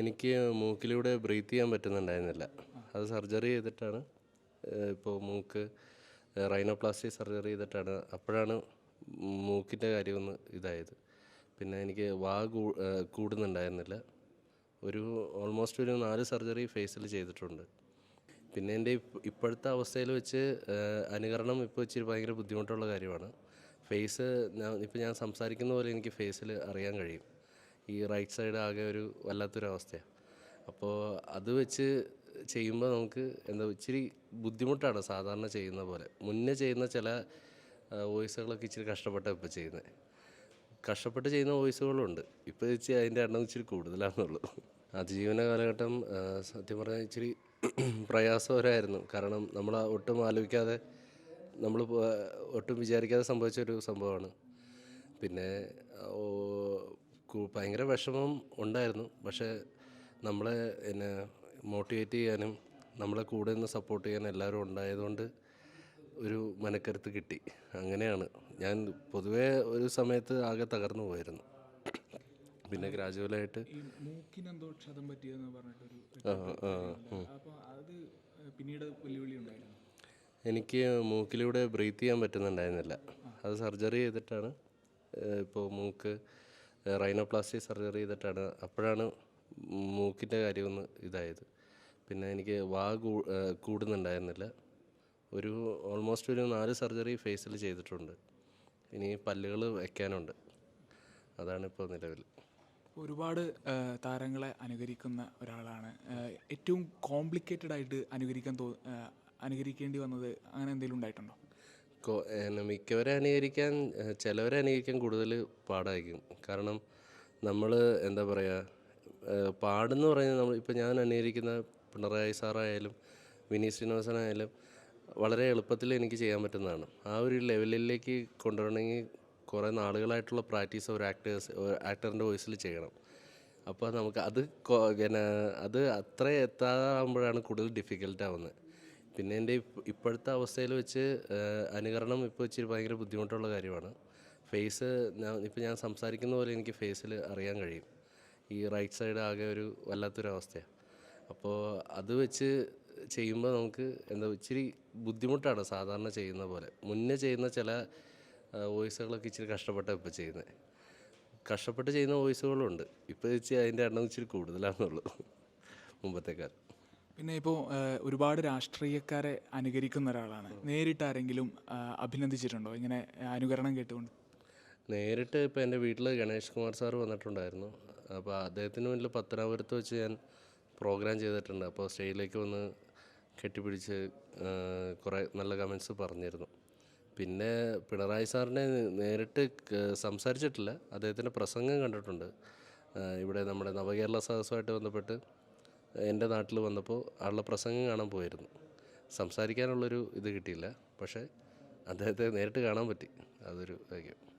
എനിക്ക് മൂക്കിലൂടെ ബ്രീത്ത് ചെയ്യാൻ പറ്റുന്നുണ്ടായിരുന്നില്ല. അത് സർജറി ചെയ്തിട്ടാണ് ഇപ്പോൾ മൂക്ക് റൈനോപ്ലാസ്റ്റി സർജറി ചെയ്തിട്ടാണ് അപ്പോഴാണ് മൂക്കിന്റെ കാര്യമൊന്ന് ഇതായത്. പിന്നെ എനിക്ക് വാ കൂടുന്നുണ്ടായിരുന്നില്ല. ഒരു ഓൾമോസ്റ്റ് ഒരു നാല് സർജറി ഫേസിൽ ചെയ്തിട്ടുണ്ട്. പിന്നെ എന്റെ ഇപ്പോഴത്തെ അവസ്ഥയിൽ വെച്ച് അനുകരണം ഇപ്പോൾ ഇച്ചിരി ഭയങ്കര ബുദ്ധിമുട്ടുള്ള കാര്യമാണ്. ഫേസ് ഞാൻ ഇപ്പോൾ ഞാൻ സംസാരിക്കുന്ന പോലെ എനിക്ക് ഫേസിൽ അറിയാൻ കഴിയും. ഈ റൈറ്റ് സൈഡ് ആകെ ഒരു വല്ലാത്തൊരവസ്ഥയാണ്. അപ്പോൾ അത് വെച്ച് ചെയ്യുമ്പോൾ നമുക്ക് എന്താ ഇച്ചിരി ബുദ്ധിമുട്ടാണ് സാധാരണ ചെയ്യുന്ന പോലെ. മുന്നേ ചെയ്യുന്ന ചില വോയിസുകളൊക്കെ ഇച്ചിരി കഷ്ടപ്പെട്ടാണ് ഇപ്പോൾ ചെയ്യുന്നത് കഷ്ടപ്പെട്ട് ചെയ്യുന്ന വോയിസുകളുണ്ട്. ഇപ്പോൾ ഇച്ചിരി അതിന്റെ എണ്ണം ഇച്ചിരി കൂടുതലാണെന്നുള്ളൂ. അതിജീവന കാലഘട്ടം സത്യം പറഞ്ഞാൽ ഇച്ചിരി പ്രയാസകരമായിരുന്നു. കാരണം നമ്മൾ ഒട്ടും ആലോചിക്കാതെ നമ്മൾ ഒട്ടും വിചാരിക്കാതെ സംഭവിച്ച ഒരു സംഭവമാണ്. പിന്നെ ഭയങ്കര വിഷമം ഉണ്ടായിരുന്നു. പക്ഷേ നമ്മളെ എന്നെ മോട്ടിവേറ്റ് ചെയ്യാനും നമ്മളെ കൂടെ നിന്ന് സപ്പോർട്ട് ചെയ്യാൻ എല്ലാവരും ഉണ്ടായതുകൊണ്ട് ഒരു മനക്കരുത്ത് കിട്ടി. അങ്ങനെയാണ്. ഞാൻ പൊതുവേ ഒരു സമയത്ത് ആകെ തകർന്നു പോയിരുന്നു. പിന്നെ ഗ്രാജുവലായിട്ട് ഈ മൂക്കിനെന്തോ ക്ഷതം പറ്റിയെന്ന് പറഞ്ഞിട്ടൊരു അപ്പോൾ അത് പിന്നീട് വെല്ലുവിളി ഉണ്ടായിരുന്നു? എനിക്ക് മൂക്കിലൂടെ ബ്രീത്ത് ചെയ്യാൻ പറ്റുന്നുണ്ടായിരുന്നില്ല. അത് സർജറി ചെയ്തിട്ടാണ് ഇപ്പോൾ മൂക്ക് റൈനോപ്ലാസ്റ്റി സർജറി ചെയ്തിട്ടാണ്. അപ്പോഴാണ് മൂക്കിന്റെ കാര്യമൊന്ന് ഇതായത്. പിന്നെ എനിക്ക് വാ കൂടുന്നുണ്ടായിരുന്നില്ല. ഒരു ഓൾമോസ്റ്റ് ഒരു നാല് സർജറി ഫേസിൽ ചെയ്തിട്ടുണ്ട്. ഇനി പല്ലുകൾ വയ്ക്കാനുണ്ട് അതാണ് ഇപ്പോൾ നിലവിൽ. ഒരുപാട് താരങ്ങളെ അനുകരിക്കുന്ന ഒരാളാണ്. ഏറ്റവും കോംപ്ലിക്കേറ്റഡ് ആയിട്ട് അനുകരിക്കാൻ തോ അനുകരിക്കേണ്ടി വന്നത് അങ്ങനെ എന്തെങ്കിലും ഉണ്ടായിട്ടുണ്ടോ? മിക്കവരെ അനുകരിക്കാൻ ചിലവരെ അനുകരിക്കാൻ കൂടുതൽ പാടായിരിക്കും. കാരണം നമ്മൾ എന്താ പറയുക പാടെന്ന് പറയുന്നത് നമ്മൾ ഇപ്പോൾ ഞാൻ അനുകരിക്കുന്ന പിണറായി സാറായാലും വിനീത് ശ്രീനിവാസനായാലും വളരെ എളുപ്പത്തിൽ എനിക്ക് ചെയ്യാൻ പറ്റുന്നതാണ്. ആ ഒരു ലെവലിലേക്ക് കൊണ്ടുവരണമെങ്കിൽ കുറേ നാളുകളായിട്ടുള്ള പ്രാക്ടീസ് ഒരു ആക്ടേഴ്സ് ആക്ടറിന്റെ വോയിസിൽ ചെയ്യണം. അപ്പോൾ നമുക്ക് അത് പിന്നെ അത് അത്ര എത്താതാകുമ്പോഴാണ് കൂടുതൽ ഡിഫിക്കൽട്ട് ആവുന്നത് പിന്നെ എന്റെ ഇപ്പോഴത്തെ അവസ്ഥയിൽ വെച്ച് അനുകരണം ഇപ്പോൾ ഇച്ചിരി ഭയങ്കര ബുദ്ധിമുട്ടുള്ള കാര്യമാണ്. ഫേസ് ഞാൻ ഇപ്പോൾ ഞാൻ സംസാരിക്കുന്ന പോലെ എനിക്ക് ഫേസിൽ അറിയാൻ കഴിയും. ഈ റൈറ്റ് സൈഡ് ആകെ ഒരു വല്ലാത്തൊരു അവസ്ഥയാണ് അപ്പോൾ അത് വെച്ച് ചെയ്യുമ്പോൾ നമുക്ക് എന്താ ഇച്ചിരി ബുദ്ധിമുട്ടാണ് സാധാരണ ചെയ്യുന്ന പോലെ. മുന്നേ ചെയ്യുന്ന ചില വോയിസുകളൊക്കെ ഇച്ചിരി കഷ്ടപ്പെട്ടാണ് ഇപ്പോൾ ചെയ്യുന്നത് കഷ്ടപ്പെട്ട് ചെയ്യുന്ന വോയിസുകളുണ്ട്. ഇപ്പോൾ വെച്ച് അതിന്റെ എണ്ണം ഇച്ചിരി കൂടുതലാണെന്നുള്ളൂ. മുമ്പത്തേക്കാൾ. പിന്നെ ഇപ്പോൾ ഒരുപാട് രാഷ്ട്രീയക്കാരെ അനുകരിക്കുന്ന ഒരാളാണ്. നേരിട്ട് ആരെങ്കിലും അഭിനന്ദിച്ചിട്ടുണ്ടോ? ഇങ്ങനെ അനുകരണം കേട്ടുകൊണ്ട്. നേരിട്ട് ഇപ്പോൾ എന്റെ വീട്ടിൽ ഗണേഷ് കുമാർ സാർ വന്നിട്ടുണ്ടായിരുന്നു. അപ്പോൾ അദ്ദേഹത്തിന് മുന്നിൽ പത്തനാപുരത്ത് വെച്ച് ഞാൻ പ്രോഗ്രാം ചെയ്തിട്ടുണ്ട്. അപ്പോൾ സ്റ്റേജിലേക്ക് വന്ന് കെട്ടിപ്പിടിച്ച് കുറേ നല്ല കമൻസ് പറഞ്ഞിരുന്നു. പിന്നെ പിണറായി സാറിനെ നേരിട്ട് സംസാരിച്ചിട്ടില്ല. അദ്ദേഹത്തിന്റെ പ്രസംഗം കണ്ടിട്ടുണ്ട്. ഇവിടെ നമ്മുടെ നവകേരള സദസ്സുമായിട്ട് ബന്ധപ്പെട്ട് എന്റെ നാട്ടിൽ വന്നപ്പോൾ ആളുടെ പ്രസംഗം കാണാൻ പോയിരുന്നു സംസാരിക്കാനുള്ളൊരു ഇത് കിട്ടിയില്ല. പക്ഷേ അദ്ദേഹത്തെ നേരിട്ട് കാണാൻ പറ്റി. അതൊരു ഭാഗ്യം